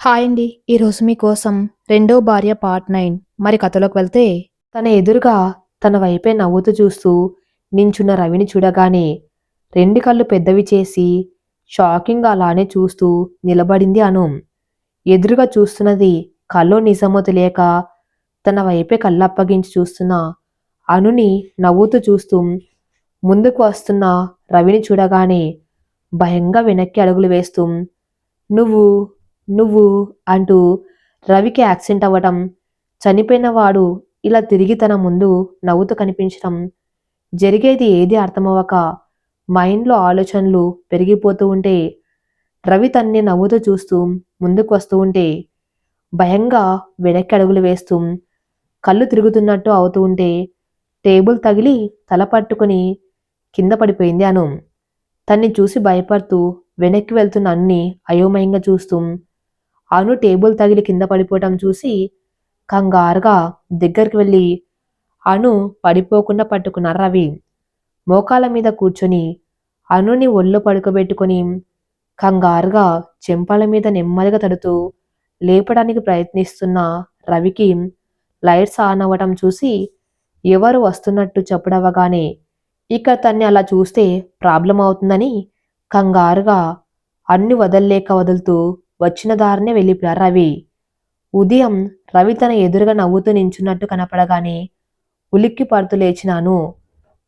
Hi అండి. ఈరోజు మీకోసం రెండో భార్య పార్ట్ నైన్. మరి కథలోకి వెళ్తే తన ఎదురుగా తన వైపే నవ్వుతూ చూస్తూ నించున్న రవిని చూడగానే రెండు కళ్ళు పెద్దవి చేసి షాకింగ్ అలానే చూస్తూ నిలబడింది అను. ఎదురుగా చూస్తున్నది కల్లో నిజమో తెలియక తన వైపే కళ్ళప్పగించి చూస్తున్న అనుని నవ్వుతూ చూస్తూ ముందుకు వస్తున్న రవిని చూడగానే భయంగా వెనక్కి అడుగులు వేస్తూ నువ్వు నువ్వు అంటూ రవికి యాక్సిడెంట్ అవ్వటం చనిపోయినవాడు ఇలా తిరిగి తన ముందు నవ్వుతూ కనిపించడం జరిగేది ఏది అర్థమవ్వక మైండ్లో ఆలోచనలు పెరిగిపోతూ ఉంటే రవి తన్ని నవ్వుతూ చూస్తూ ముందుకు వస్తూ ఉంటే భయంగా వెనక్కి అడుగులు వేస్తూ కళ్ళు తిరుగుతున్నట్టు అవుతూ ఉంటే టేబుల్ తగిలి తల పట్టుకుని కింద పడిపోయింది అను. తన్ని చూసి భయపడుతూ వెనక్కి వెళ్తున్న అన్ని అయోమయంగా చూస్తూ అను టేబుల్ తగిలి కింద పడిపోవటం చూసి కంగారుగా దగ్గరికి వెళ్ళి అను పడిపోకుండా పట్టుకున్నారు రవి మోకాల మీద కూర్చొని అనుని ఒళ్ళో పడుకోబెట్టుకుని కంగారుగా చెంపల మీద నెమ్మదిగా తడుతూ లేపడానికి ప్రయత్నిస్తున్న రవికి లైట్స్ ఆన్ అవ్వటం చూసి ఎవరు వస్తున్నట్టు చెప్పడవగానే ఇక తన్ని అలా చూస్తే ప్రాబ్లం అవుతుందని కంగారుగా అన్ని వదల్లేక వదులుతూ వచ్చిన దారినే వెళ్ళిపోయారు. రవి ఉదయం రవి తన ఎదురుగా నవ్వుతూ నించున్నట్టు కనపడగానే ఉలిక్కి పడుతూ లేచినాను.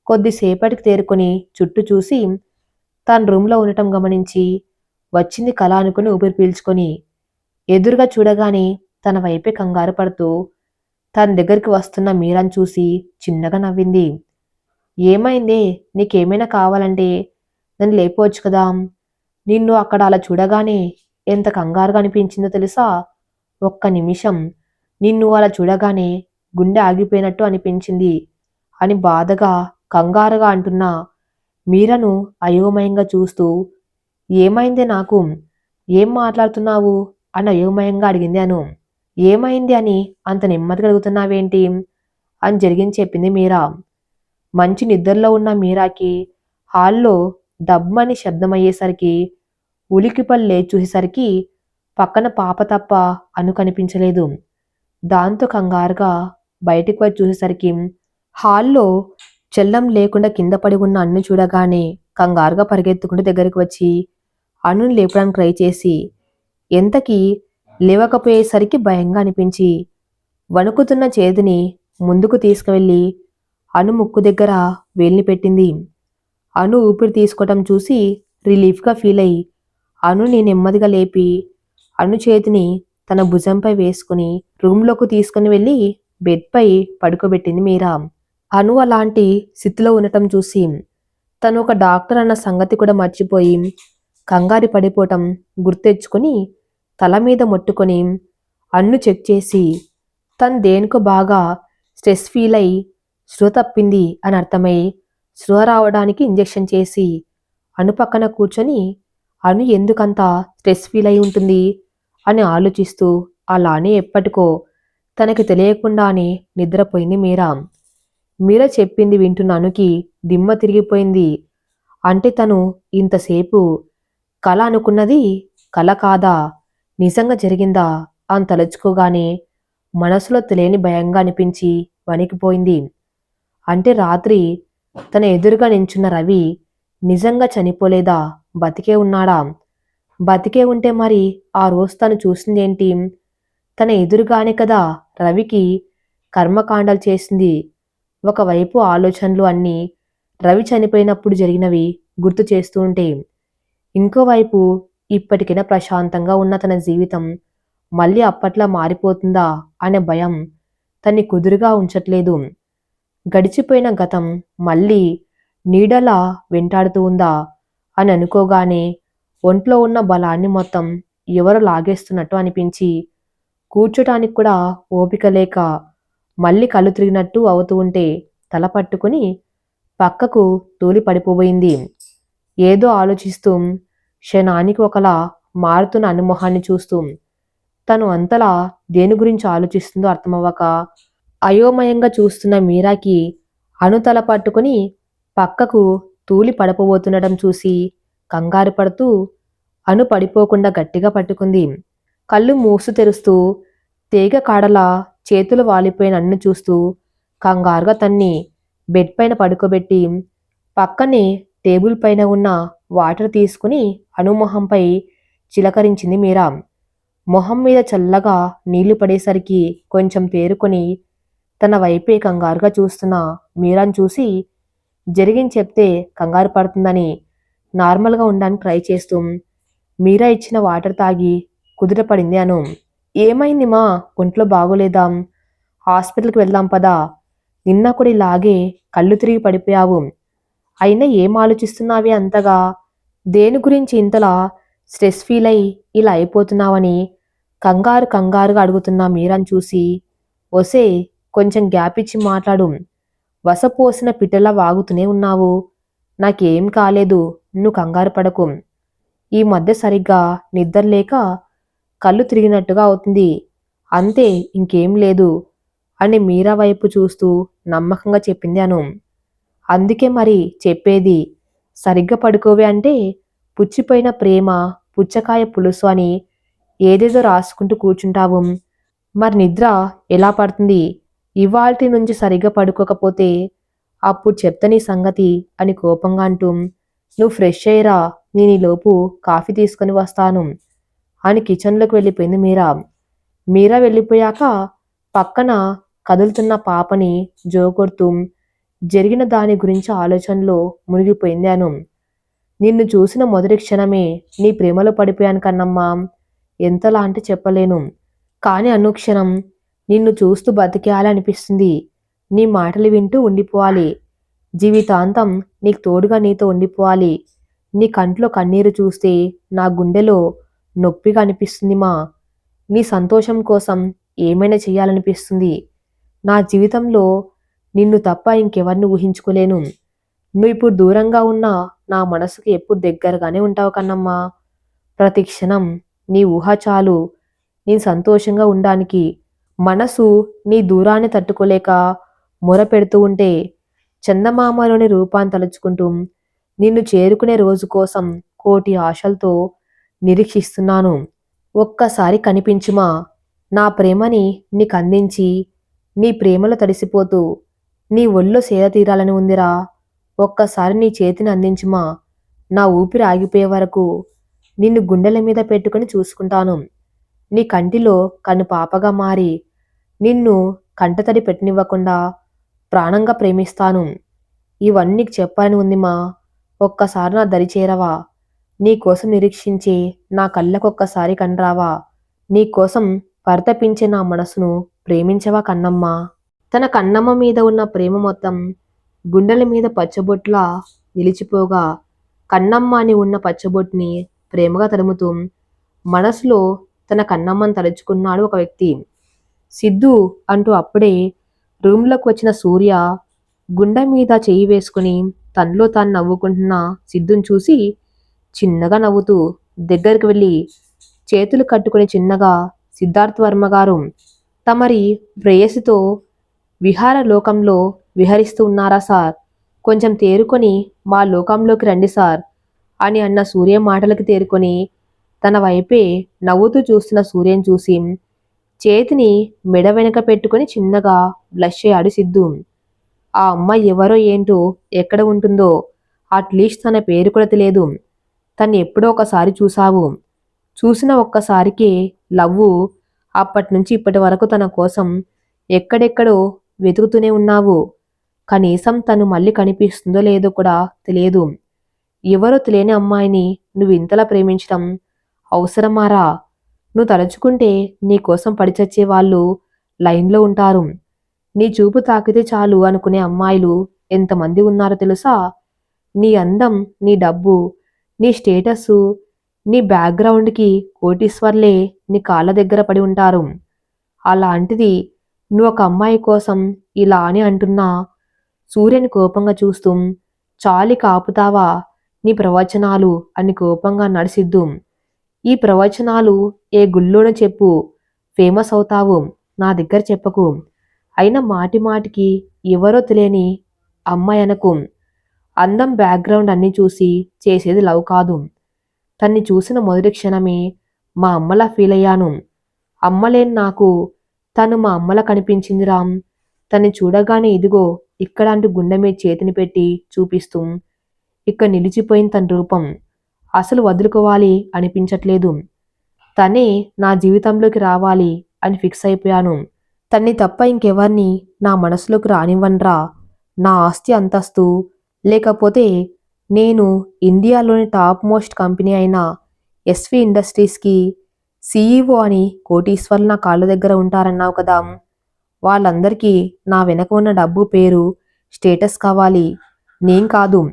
కొద్దిసేపటికి తేరుకొని చుట్టూ చూసి తన రూమ్లో ఉండటం గమనించి వచ్చింది కళ అనుకుని ఊపిరి పీల్చుకొని ఎదురుగా చూడగానే తన వైపే కంగారు పడుతూ తన దగ్గరికి వస్తున్న మీరాని చూసి చిన్నగా నవ్వింది. ఏమైందే? నీకేమైనా కావాలంటే నన్ను లేపవచ్చు కదా. నిన్ను అక్కడ అలా చూడగానే ఎంత కంగారుగా అనిపించిందో తెలుసా? ఒక్క నిమిషం. నిన్ను అలా చూడగానే గుండె ఆగిపోయినట్టు అనిపించింది. అని బాధగా కంగారుగా అంటున్నా మీరను అయోమయంగా చూస్తూ ఏమైంది నాకు? ఏం మాట్లాడుతున్నావు? అని అయోమయంగా అడిగింది అను. ఏమైంది అని అంత నెమ్మదిగా అడుగుతున్నావేంటి? అని జరిగింది చెప్పింది మీరా. మంచి నిద్రలో ఉన్న మీరాకి హాల్లో డబ్బని శబ్దమయ్యేసరికి ఉలికిపల్లి లేచి చూసేసరికి పక్కన పాప తప్ప అను కనిపించలేదు. దాంతో కంగారుగా బయటికి వచ్చి చూసేసరికి హాల్లో చెల్లం లేకుండా కింద పడి ఉన్న అన్ను చూడగానే కంగారుగా పరిగెత్తుకుంటూ దగ్గరికి వచ్చి అన్నుని లేపడానికి ట్రై చేసి ఎంతకీ లేవకపోయేసరికి భయంగా అనిపించి వణుకుతున్న చేతిని ముందుకు తీసుకువెళ్ళి అను ముక్కు దగ్గర వేలిని పెట్టింది. అను ఊపిరి తీసుకోవటం చూసి రిలీఫ్గా ఫీల్ అయ్యి అనుని నెమ్మదిగా లేపి అను చేతిని తన భుజంపై వేసుకుని రూమ్లోకి తీసుకుని వెళ్ళి బెడ్పై పడుకోబెట్టింది మీరా అను అలాంటి స్థితిలో ఉండటం చూసి తను ఒక డాక్టర్ అన్న సంగతి కూడా మర్చిపోయి కంగారి పడిపోవటం గుర్తెచ్చుకొని తల మీద ముట్టుకొని అన్ను చెక్ చేసి తను దేనికో బాగా స్ట్రెస్ ఫీల్ అయి స్పృహ తప్పింది అని అర్థమై స్పృహ రావడానికి ఇంజెక్షన్ చేసి అను పక్కన కూర్చొని అను ఎందుకంత స్ట్రెస్ ఫీల్ అయి ఉంటుంది అని ఆలోచిస్తూ అలానే ఎప్పటికో తనకి తెలియకుండానే నిద్రపోయింది మీరా. మీరా చెప్పింది వింటున్న అనుకి దిమ్మ తిరిగిపోయింది. అంటే తను ఇంతసేపు కళ అనుకున్నది కళ కాదా? నిజంగా జరిగిందా? అని తలుచుకోగానే మనసులో తెలియని భయంగా అనిపించి వణికిపోయింది. అంటే రాత్రి తన ఎదురుగా నించున్న రవి నిజంగా చనిపోలేదా? బతికే ఉన్నాడా? బతికే ఉంటే మరి ఆ రోజు తను చూసిందేంటి? తన ఎదురుగానే కదా రవికి కర్మకాండాలు చేసింది. ఒకవైపు ఆలోచనలు అన్నీ రవి చనిపోయినప్పుడు జరిగినవి గుర్తు చేస్తూ ఉంటే ఇంకోవైపు ఇప్పటికైనా ప్రశాంతంగా ఉన్న తన జీవితం మళ్ళీ అప్పట్లా మారిపోతుందా అనే భయం తన్ని కుదురుగా ఉంచట్లేదు. గడిచిపోయిన గతం మళ్ళీ నీడలా వెంటాడుతూ ఉందా? అని అనుకోగానే ఒంట్లో ఉన్న బలాన్ని మొత్తం ఎవరు లాగేస్తున్నట్టు అనిపించి కూర్చోటానికి కూడా ఓపిక లేక మళ్ళీ కళ్ళు తిరిగినట్టు అవుతూ ఉంటే తల పట్టుకుని పక్కకు తూలి పడిపోబోయింది. ఏదో ఆలోచిస్తూ క్షణానికి ఒకలా మారుతున్న అనుమోహాన్ని చూస్తూ తను అంతలా దేని గురించి ఆలోచిస్తుందో అర్థమవ్వక అయోమయంగా చూస్తున్న మీరాకి అనుతల పట్టుకుని పక్కకు తూలి పడపోబోతుండటం చూసి కంగారు పడుతూ అను పడిపోకుండా గట్టిగా పట్టుకుంది. కళ్ళు మూసు తెరుస్తూ తీగ కాడల చేతులు వాలిపోయిన అన్ను చూస్తూ కంగారుగా తన్ని బెడ్ పైన పడుకోబెట్టి పక్కనే టేబుల్ పైన ఉన్న వాటర్ తీసుకుని అనుమొహంపై చిలకరించింది మీరా. మొహం మీద చల్లగా నీళ్ళు పడేసరికి కొంచెం పేరుకొని తన వైపే కంగారుగా చూస్తున్న మీరాన్ చూసి జరిగింది చెప్తే కంగారు పడుతుందని నార్మల్గా ఉండడానికి ట్రై చేస్తూ మీరా ఇచ్చిన వాటర్ తాగి కుదురపడింది అను. ఏమైంది మా? ఒంట్లో బాగోలేదా? హాస్పిటల్కి వెళ్దాం పదా. నిన్న కూడా ఇలాగే కళ్ళు తిరిగి పడిపోయావు. అయినా ఏం ఆలోచిస్తున్నావి అంతగా? దేని గురించి ఇంతలా స్ట్రెస్ ఫీల్ అయి ఇలా అయిపోతున్నావని కంగారు కంగారుగా అడుగుతున్నా మీరని చూసి ఒసే కొంచెం గ్యాప్ ఇచ్చి మాట్లాడు. వసపోసిన పిట్టలా వాగుతూనే ఉన్నావు. నాకేం కాలేదు నువ్వు కంగారు పడకు. ఈ మధ్య సరిగ్గా నిద్ర లేక కళ్ళు తిరిగినట్టుగా అవుతుంది. అంతే ఇంకేం లేదు అని మీరా వైపు చూస్తూ నమ్మకంగా చెప్పింది అను. అందుకే మరి చెప్పేది సరిగ్గా పడుకోవే అంటే పుచ్చిపోయిన ప్రేమ పుచ్చకాయ పులుసు అని ఏదేదో రాసుకుంటూ కూర్చుంటావు. మరి నిద్ర ఎలా పడుతుంది? ఇవాల్టి నుంచి సరిగ్గా పడుకోకపోతే అప్పుడు చెప్తా నీ సంగతి అని కోపంగా అంటూ నువ్వు ఫ్రెష్ అయ్యరా నేను ఈలోపు కాఫీ తీసుకొని వస్తాను అని కిచెన్లోకి వెళ్ళిపోయింది మీరా. మీరా వెళ్ళిపోయాక పక్కన కదులుతున్న పాపని జోకొడుతూ జరిగిన దాని గురించి ఆలోచనలో మునిగిపోయింది అను. నిన్ను చూసిన మొదటి క్షణమే నీ ప్రేమలో పడిపోయాను కన్నమ్మా. ఎంతలా అంటే చెప్పలేను. కానీ అనుక్షణం నిన్ను చూస్తూ బతికేయాలనిపిస్తుంది. నీ మాటలు వింటూ ఉండిపోవాలి. జీవితాంతం నీకు తోడుగా నీతో ఉండిపోవాలి. నీ కంట్లో కన్నీరు చూస్తే నా గుండెలో నొప్పిగా అనిపిస్తుంది మా. నీ సంతోషం కోసం ఏమైనా చేయాలనిపిస్తుంది. నా జీవితంలో నిన్ను తప్ప ఇంకెవరిని ఊహించుకోలేను. నువ్వు ఇప్పుడు దూరంగా ఉన్నా నా మనసుకు ఎప్పుడు దగ్గరగానే ఉంటావు కన్నమ్మా. ప్రతి క్షణం నీ ఊహ చాలు. నేను సంతోషంగా ఉండడానికి మనసు నీ దూరాన్ని తట్టుకోలేక మొర పెడుతూ ఉంటే చందమామలోని రూపాన్ని తలుచుకుంటూ నిన్ను చేరుకునే రోజు కోసం కోటి ఆశలతో నిరీక్షిస్తున్నాను. ఒక్కసారి కనిపించుమా? నా ప్రేమని నీకు అందించి నీ ప్రేమలో తడిసిపోతూ నీ ఒళ్ళో సేద తీరాలని ఉందిరా. ఒక్కసారి నీ చేతిని అందించుమా? నా ఊపిరి ఆగిపోయే వరకు నిన్ను గుండెల మీద పెట్టుకుని చూసుకుంటాను. నీ కంటిలో కను పాపగా మారి నిన్ను కంటతడి పెట్టనివ్వకుండా ప్రాణంగా ప్రేమిస్తాను. ఇవన్నీ చెప్పాలని ఉంది మా. ఒక్కసారి నా దరి చేరవా. నీ కోసం నిరీక్షించి నా కళ్ళకొక్కసారి కండ్రావా నీ కోసం పరితపించే నా మనసును ప్రేమించవా కన్నమ్మ. తన కన్నమ్మ మీద ఉన్న ప్రేమ మొత్తం గుండెల మీద పచ్చబొట్లా నిలిచిపోగా కన్నమ్మ అని ఉన్న పచ్చబొట్టుని ప్రేమగా తరుముతూ మనసులో తన కన్నమ్మను తలుచుకున్నాడు ఒక వ్యక్తి. సిద్ధు అంటూ అప్పుడే రూమ్లోకి వచ్చిన సూర్య గుండె మీద చేయి వేసుకుని తనలో తాను నవ్వుకుంటున్న సిద్ధుని చూసి చిన్నగా నవ్వుతూ దగ్గరికి వెళ్ళి చేతులు కట్టుకుని చిన్నగా సిద్ధార్థ్ వర్మ గారు తమరి ప్రేయసితో విహార లోకంలో విహరిస్తూ ఉన్నారా సార్? కొంచెం తేరుకొని మా లోకంలోకి రండి సార్ అని అన్న సూర్య మాటలకు తేరుకొని తన వైపే నవ్వుతూ చూస్తున్న సూర్యం చూసి చేతిని మెడ వెనక పెట్టుకుని చిన్నగా బ్లష్ అయ్యాడు సిద్ధు. ఆ అమ్మాయి ఎవరో ఏంటో ఎక్కడ ఉంటుందో అట్లీస్ట్ తన పేరు కూడా తెలియదు. తను ఎప్పుడో ఒకసారి చూసావు చూసిన ఒక్కసారికే లవ్వు అప్పటి నుంచి ఇప్పటి వరకు తన కోసం ఎక్కడెక్కడో వెతుకుతూనే ఉన్నావు. కనీసం తను మళ్ళీ కనిపిస్తుందో లేదో కూడా తెలియదు. ఎవరో తెలియని అమ్మాయిని నువ్వు ఇంతలా ప్రేమించడం అవసరమారా? నువ్వు తలుచుకుంటే నీ కోసం పడిచచ్చే వాళ్ళు లైన్లో ఉంటారు. నీ చూపు తాకితే చాలు అనుకునే అమ్మాయిలు ఎంతమంది ఉన్నారో తెలుసా? నీ అందం నీ డబ్బు నీ స్టేటస్సు నీ బ్యాక్గ్రౌండ్కి కోటీశ్వర్లే నీ కాళ్ళ దగ్గర పడి ఉంటారు. అలాంటిది నువ్వు ఒక అమ్మాయి కోసం ఇలా అని అంటున్నా సూర్యుని కోపంగా చూస్తూ చాలి కాపుతావా నీ ప్రవచనాలు అని కోపంగా నడిసిద్దు. ఈ ప్రవచనాలు ఏ గుళ్ళోన చెప్పు ఫేమస్ అవుతావు నా దగ్గర చెప్పకు. అయినా మాటి మాటికి ఎవరో తెలియని అమ్మాయి అనకు. అందం బ్యాక్గ్రౌండ్ అన్నీ చూసి చేసేది లవ్ కాదు. తన్ని చూసిన మొదటి క్షణమే మా అమ్మలా ఫీల్ అయ్యాను. అమ్మలేని నాకు తను మా అమ్మలా కనిపించింది రామ్. తన్ని చూడగానే ఇదిగో ఇక్కడ గుండె మీద చేతిని పెట్టి చూపిస్తూ ఇక్కడ నిలిచిపోయిన తన రూపం. అసలు వదులుకోవాలి అనిపించట్లేదు. తనే నా జీవితంలోకి రావాలి అని ఫిక్స్ అయిపోయాను. తన్ని తప్ప ఇంకెవరిని నా మనసులోకి రానివ్వనరా? నా ఆస్తి అంతస్తు. లేకపోతే నేను ఇండియాలోని టాప్ మోస్ట్ కంపెనీ అయిన ఎస్వి ఇండస్ట్రీస్కి సీఈఓ అని కోటీశ్వర్లు నా కాళ్ళ దగ్గర ఉంటారన్నావు కదా. వాళ్ళందరికీ నా వెనక ఉన్న డబ్బు పేరు స్టేటస్ కావాలి. నేను కాదు.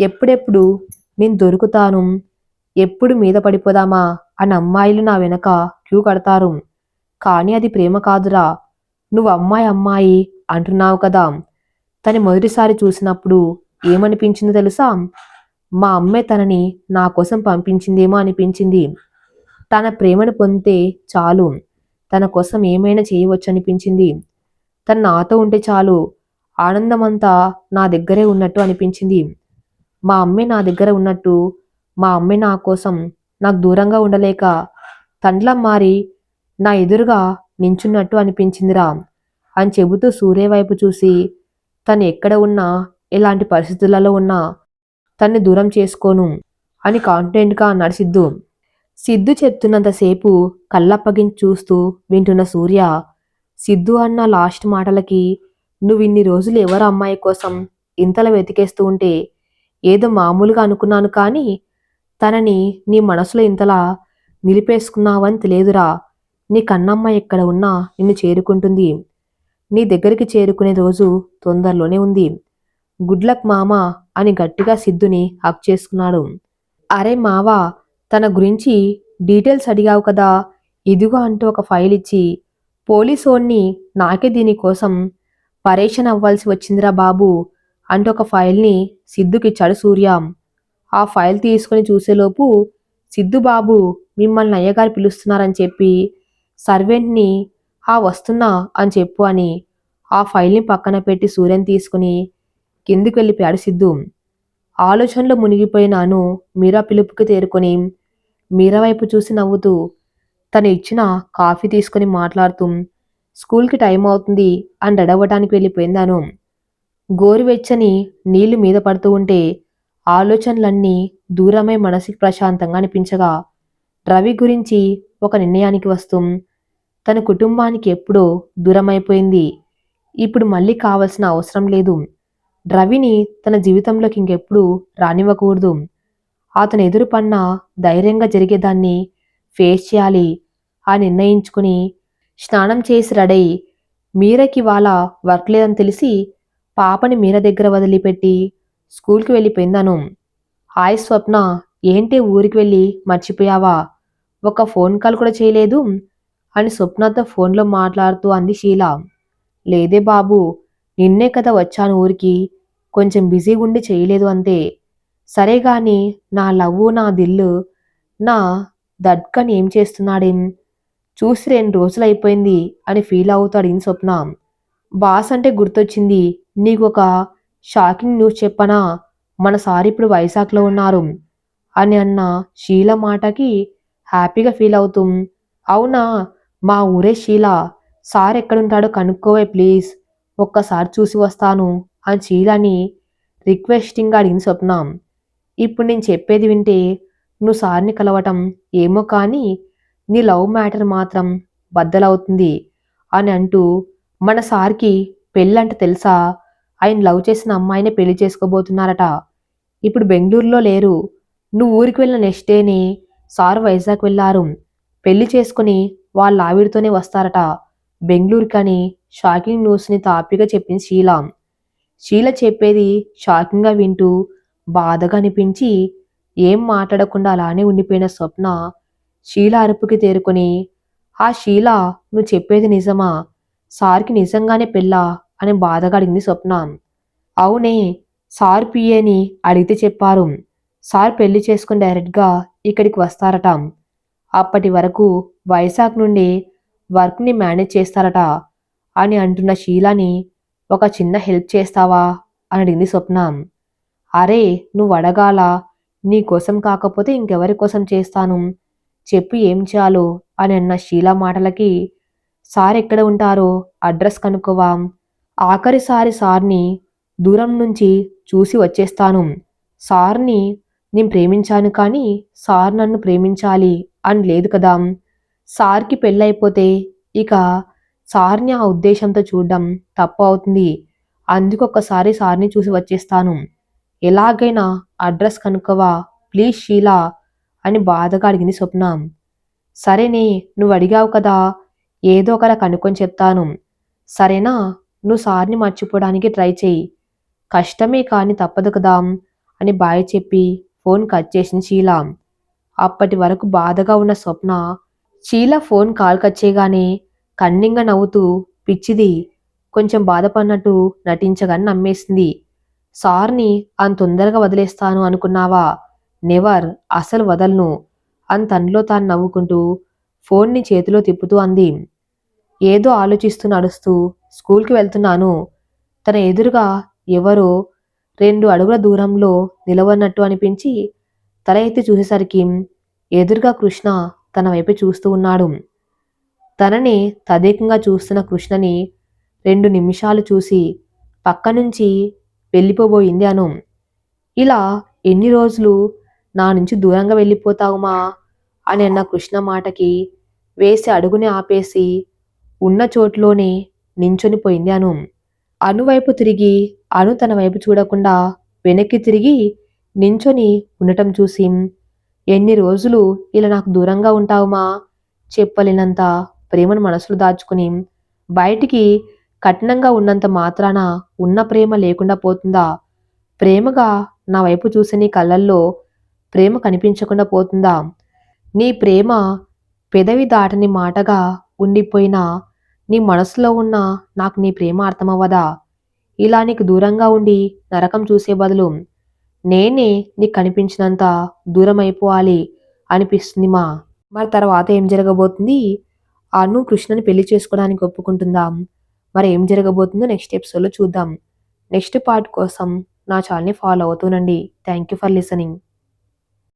ఎప్పుడెప్పుడు నేను దొరుకుతాను. ఎప్పుడు మీద పడిపోదామా? అని అమ్మాయిలు నా వెనక క్యూ కడతారు. కానీ అది ప్రేమ కాదురా. నువ్వు అమ్మాయి అమ్మాయి అంటున్నావు కదా. తను మొదటిసారి చూసినప్పుడు ఏమనిపించిందో తెలుసా? మా అమ్మే తనని నా కోసం పంపించిందేమో అనిపించింది. తన ప్రేమను పొందితే చాలు. తన కోసం ఏమైనా చేయవచ్చు అనిపించింది తను నాతో ఉంటే చాలు. ఆనందమంతా నా దగ్గరే ఉన్నట్టు అనిపించింది. మా అమ్మే నా దగ్గర ఉన్నట్టు మా అమ్మే నా కోసం నాకు దూరంగా ఉండలేక తండ్లం మారి నా ఎదురుగా నించున్నట్టు అనిపించిందిరా అని చెబుతూ సూర్య వైపు చూసి తను ఎక్కడ ఉన్నా ఎలాంటి పరిస్థితులలో ఉన్నా తన్ని దూరం చేసుకోను అని కాన్ఫిడెంట్గా అన్నాడు సిద్ధు సిద్ధు చెప్తున్నంతసేపు కళ్ళప్పగించి చూస్తూ వింటున్న సూర్య సిద్ధు అన్న లాస్ట్ మాటలకి నువ్వు ఇన్ని రోజులు ఎవరు అమ్మాయి కోసం ఇంతలా వెతికేస్తూ ఉంటే ఏదో మామూలుగా అనుకున్నాను కానీ తనని నీ మనసులో ఇంతలా నిలిపేసుకున్నావని తెలియదురా. నీ కన్నమ్మ ఎక్కడ ఉన్నా నిన్ను చేరుకుంటుంది. నీ దగ్గరికి చేరుకునే రోజు తొందరలోనే ఉంది. గుడ్ లక్ మామ అని గట్టిగా సిద్ధుని హక్ చేసుకున్నాడు. అరే మావా తన గురించి డీటెయిల్స్ అడిగావు కదా. ఇదిగో అంటూ ఒక ఫైల్ ఇచ్చి పోలీసోన్ని నాకే దీనికోసం పరేషన్ అవ్వాల్సి వచ్చిందిరా బాబు. అంటూ ఒక ఫైల్ని సిద్ధుకిచ్చాడు సూర్యం ఆ ఫైల్ తీసుకొని చూసేలోపు సిద్ధు బాబు మిమ్మల్ని అయ్యగారు పిలుస్తున్నారని చెప్పి సర్వెంట్ని ఆ వస్తున్నా అని చెప్పు అని ఆ ఫైల్ని పక్కన పెట్టి సూర్యని తీసుకుని కిందికి వెళ్ళిపోయాడు సిద్ధు. ఆలోచనలో మునిగిపోయినాను మీరా పిలుపుకి తేరుకొని మీరా వైపు చూసి నవ్వుతూ తను ఇచ్చిన కాఫీ తీసుకొని మాట్లాడుతూ స్కూల్కి టైం అవుతుంది అని రెడవటానికి వెళ్ళిపోయిందాను గోరువెచ్చని నీళ్ళు మీద పడుతూ ఉంటే ఆలోచనలన్నీ దూరమై మనసుకి ప్రశాంతంగా అనిపించగా రవి గురించి ఒక నిర్ణయానికి వస్తూ తన కుటుంబానికి ఎప్పుడో దూరమైపోయింది. ఇప్పుడు మళ్ళీ కావలసిన అవసరం లేదు. రవిని తన జీవితంలోకి ఇంకెప్పుడు రానివ్వకూడదు. అతను ఎదురుపన్న ధైర్యంగా జరిగేదాన్ని ఫేస్ చేయాలి. ఆ నిర్ణయించుకుని స్నానం చేసి రెడై మీరకి వాళ్ళ వర్క్ లేదని తెలిసి పాపని మీర దగ్గర వదిలిపెట్టి స్కూల్కి వెళ్ళిపోయిందాను. హాయ్ స్వప్న ఏంటి ఊరికి వెళ్ళి మర్చిపోయావా? ఒక ఫోన్ కాల్ కూడా చేయలేదు అని స్వప్నతో ఫోన్లో మాట్లాడుతూ అంది షీల. లేదే బాబు నిన్నే కదా వచ్చాను ఊరికి కొంచెం బిజీగా ఉండి చేయలేదు అంతే. సరే గాని నా లవ్వు నా దిల్లు నా దడ్కన్ ఏం చేస్తున్నాడేం? చూసి రెండు రోజులు అయిపోయింది అని ఫీల్ అవుతాడు ఇన్ స్వప్న. బాస్ అంటే గుర్తొచ్చింది నీకు ఒక షాకింగ్ న్యూస్ చెప్పనా? మన సార్ ఇప్పుడు వైజాగ్లో ఉన్నారు. అని అన్న షీల మాటకి హ్యాపీగా ఫీల్ అవుతూ. అవునా? మా ఊరే షీల. Sir ఎక్కడుంటాడో కనుక్కోవే please. ఒక్కసారి చూసి వస్తాను అని షీలని రిక్వెస్టింగ్ అడిగిన స్వప్న. ఇప్పుడు నేను చెప్పేది వింటే నువ్వు సార్ని కలవటం ఏమో కానీ నీ లవ్ మ్యాటర్ మాత్రం బద్దలవుతుంది అని అంటూ మన సార్కి పెళ్ళంటే తెలుసా? ఆయన లవ్ చేసిన అమ్మాయిని పెళ్ళి చేసుకోబోతున్నారట. ఇప్పుడు బెంగళూరులో లేరు. నువ్వు ఊరికి వెళ్ళిన నెక్స్ట్ డేనే సార్ వైజాగ్ వెళ్ళారు. పెళ్ళి చేసుకుని వాళ్ళ ఆవిడతోనే వస్తారట. బెంగళూరుకని షాకింగ్ న్యూస్ని తాపిగా చెప్పింది షీల. షీల చెప్పేది షాకింగ్గా వింటూ బాధగా అనిపించి ఏం మాట్లాడకుండా అలానే ఉండిపోయిన స్వప్న షీల అరుపుకి తేరుకొని ఆ షీల నువ్వు చెప్పేది నిజమా? సార్కి నిజంగానే పెళ్ళా? అని బాధగా అడిగింది స్వప్న. అవునే సార్ పిఏని అడిగితే చెప్పారు. సార్ పెళ్ళి చేసుకుని డైరెక్ట్గా ఇక్కడికి వస్తారట. అప్పటి వరకు వైజాగ్ నుండి వర్క్ని మేనేజ్ చేస్తారట అని అంటున్న షీలాని ఒక చిన్న హెల్ప్ చేస్తావా? అని అడిగింది స్వప్న. అరే నువ్వు అడగాల? నీ కోసం కాకపోతే ఇంకెవరి కోసం చేస్తాను? చెప్పు ఏం చేయాలో? అని అన్న షీలా మాటలకి సార్ ఎక్కడ ఉంటారో? అడ్రస్ కనుక్కోవా. ఆఖరిసారి సార్ని దూరం నుంచి చూసి వచ్చేస్తాను. సార్ని నేను ప్రేమించాను కానీ సార్ నన్ను ప్రేమించాలి అని లేదు కదా. సార్కి పెళ్ళైపోతే ఇక సార్ని ఆ ఉద్దేశంతో చూడడం తప్పు అవుతుంది. అందుకు ఒక్కసారి సార్ని చూసి వచ్చేస్తాను. ఎలాగైనా అడ్రస్ కనుక్కోవా ప్లీజ్ షీలా అని బాధగా అడిగింది స్వప్న. సరేనే నువ్వు అడిగావు కదా ఏదో ఒకలా కనుక్కొని చెప్తాను. సరేనా? నువ్వు సార్ని మర్చిపోవడానికి ట్రై చేయి. కష్టమే కానీ తప్పదు కదా అని బాయ్ చెప్పి ఫోన్ కట్ చేసిన షీల. అప్పటి వరకు బాధగా ఉన్న Swapna Sheela phone call cut చేయగానే కన్నింగా నవ్వుతూ పిచ్చిది కొంచెం బాధపడినట్టు నటించగానే నమ్మేసింది. సార్ని అంత తొందరగా వదిలేస్తాను అనుకున్నావా? నెవర్ అసలు వదలను అని తనలో తాను నవ్వుకుంటూ ఫోన్ని చేతిలో తిప్పుతూ అంది. ఏదో ఆలోచిస్తూ నడుస్తూ స్కూల్కి వెళ్తున్నాను. తన ఎదురుగా ఎవరో రెండు అడుగుల దూరంలో నిలవన్నట్టు అనిపించి తల ఎత్తి చూసేసరికి ఎదురుగా కృష్ణ తన వైపు చూస్తూ ఉన్నాడు. తనని తదేకంగా చూస్తున్న కృష్ణని రెండు నిమిషాలు చూసి పక్క నుంచి వెళ్ళిపోబోయింది అను. ఇలా ఎన్ని రోజులు నా నుంచి దూరంగా వెళ్ళిపోతావుమా? అని అన్న కృష్ణ మాటకి వేసి అడుగుని ఆపేసి ఉన్న చోట్లోనే నించొనిపోయింది అను. అనువైపు తిరిగి అను తన వైపు చూడకుండా వెనక్కి తిరిగి నించొని ఉండటం చూసి ఎన్ని రోజులు ఇలా నాకు దూరంగా ఉంటావుమా? చెప్పలేనంత ప్రేమను మనసులో దాచుకుని బయటికి కఠినంగా ఉన్నంత మాత్రాన ఉన్న ప్రేమ లేకుండా పోతుందా? ప్రేమగా నా వైపు చూసే నీ కళ్ళల్లో ప్రేమ కనిపించకుండా పోతుందా? నీ ప్రేమ పెదవి దాటని మాటగా ఉండిపోయినా నీ మనసులో ఉన్న నాకు నీ ప్రేమ అర్థమవ్వదా? ఇలా నీకు దూరంగా ఉండి నరకం చూసే బదులు నేనే నీకు కనిపించినంత దూరం అయిపోవాలి అనిపిస్తుంది మా. మరి తర్వాత ఏం జరగబోతుంది? అను కృష్ణని పెళ్ళి చేసుకోవడానికి ఒప్పుకుంటుందా. మరి ఏం జరగబోతుందో నెక్స్ట్ ఎపిసోడ్లో చూద్దాం. నెక్స్ట్ పార్ట్ కోసం నా ఛానల్ని follow అవుతూనండి. Thank you for listening.